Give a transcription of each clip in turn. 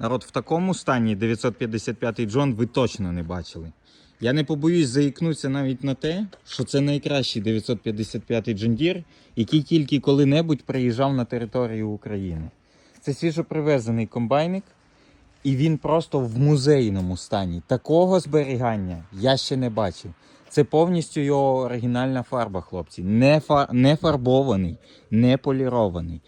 Народ, в такому стані 955-й Джон ви точно не бачили. Я не побоюсь заікнутися навіть на те, що це найкращий 955-й John який тільки коли-небудь приїжджав на територію України. Це свіжопривезений комбайник, і він просто в музейному стані. Такого зберігання я ще не бачив. Це повністю його оригінальна фарба, хлопці. Не, фа... не фарбований, не полірований.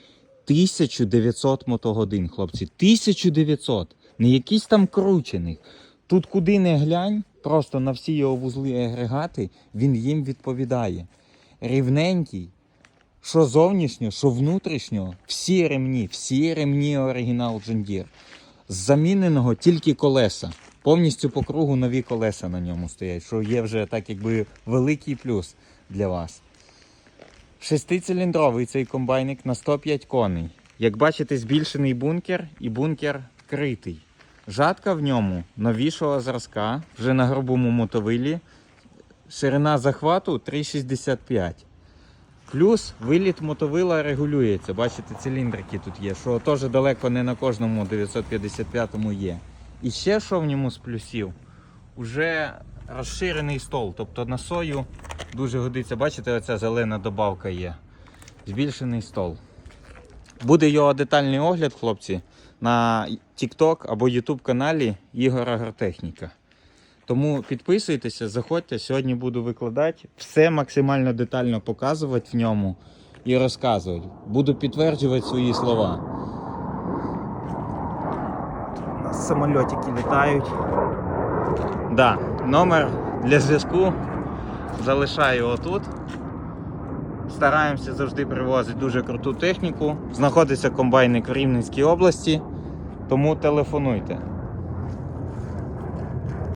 1900 мотогодин, хлопці. 1900. Не якийсь там кручених. Тут куди не глянь, просто на всі його вузли і агрегати, він їм відповідає. Рівненький, що зовнішньо, що внутрішньо, всі ремні, всі ремні оригінал Deere. З заміненого тільки колеса. Повністю по кругу нові колеса на ньому стоять, що є вже так якби великий плюс для вас. Шестициліндровий цей комбайник на 105 коней. Як бачите, збільшений бункер і бункер критий. Жатка в ньому новішого зразка, вже на грубому мотовилі. Ширина захвату 3,65. Плюс виліт мотовила регулюється. Бачите, циліндрики тут є, що теж далеко не на кожному 955-му є. І ще що в ньому з плюсів? Уже розширений стол. Тобто на сою дуже годиться. Бачите, оця зелена добавка є. Збільшений стол. Буде його детальний огляд, хлопці, на TikTok або YouTube каналі Ігор Агротехніка. Тому підписуйтеся, заходьте. Сьогодні буду викладати все максимально детально показувати в ньому і розказувати. Буду підтверджувати свої слова. У нас самольотики літають. Да, номер для зв'язку залишаю отут. Стараємося завжди привозити дуже круту техніку. Знаходиться комбайник в Рівненській області, тому телефонуйте.